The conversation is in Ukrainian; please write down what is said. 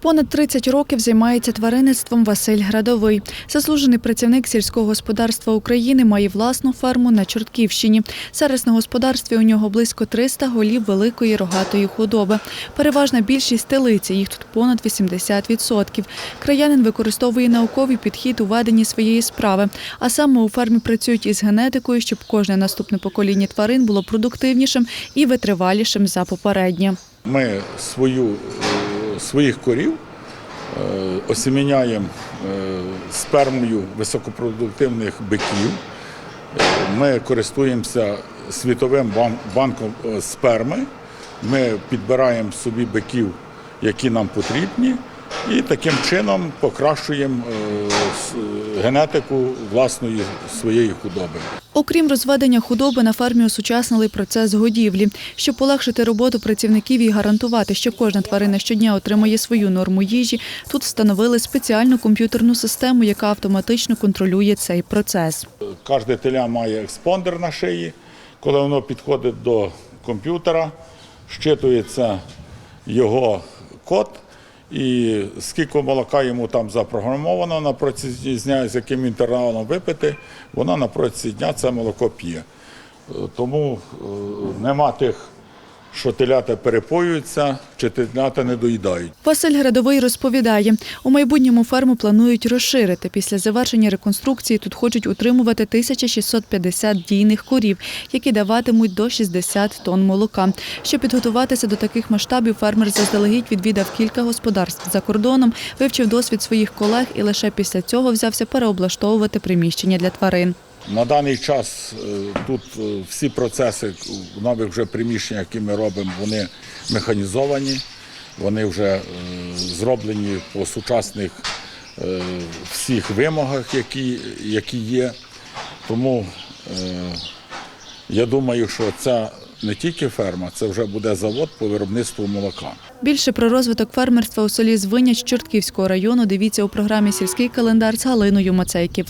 Понад 30 років займається тваринництвом Василь Градовий. Заслужений працівник сільського господарства України має власну ферму на Чортківщині. Зараз на господарстві у нього близько 300 голів великої рогатої худоби. Переважна більшість телиці, їх тут понад 80%. Краянин використовує науковий підхід у веденні своєї справи. А саме у фермі працюють із генетикою, щоб кожне наступне покоління тварин було продуктивнішим і витривалішим за попереднє. Ми свою, е, своїх корів е, осіміняємо е, спермою високопродуктивних биків. Е, Ми користуємося світовим банком сперми. Ми підбираємо собі биків, які нам потрібні, і таким чином покращуємо генетику власної своєї худоби. Окрім розведення худоби, на фермі осучаснили процес годівлі. Щоб полегшити роботу працівників і гарантувати, що кожна тварина щодня отримає свою норму їжі, тут встановили спеціальну комп'ютерну систему, яка автоматично контролює цей процес. Кожне теля має експондер на шиї. Коли воно підходить до комп'ютера, щитується його код, і скільки молока йому там запрограмовано на протязі дня, з яким інтервалом випити, вона на протязі дня це молоко п'є. Е, Тому е, нема тих, що телята перепоюються, чи телята не доїдають. Василь Градовий розповідає, у майбутньому ферму планують розширити. Після завершення реконструкції тут хочуть утримувати 1650 дійних корів, які даватимуть до 60 тонн молока. Щоб підготуватися до таких масштабів, фермер заздалегідь відвідав кілька господарств за кордоном, вивчив досвід своїх колег і лише після цього взявся переоблаштовувати приміщення для тварин. На даний час е, тут е, всі процеси в нових вже приміщеннях, які ми робимо, вони механізовані, вони вже е, зроблені по сучасних всіх вимогах, які, які є. Тому я думаю, що це не тільки ферма, це вже буде завод по виробництву молока. Більше про розвиток фермерства у селі Звиняч Чортківського району дивіться у програмі Сільський календар з Галиною Мацейків.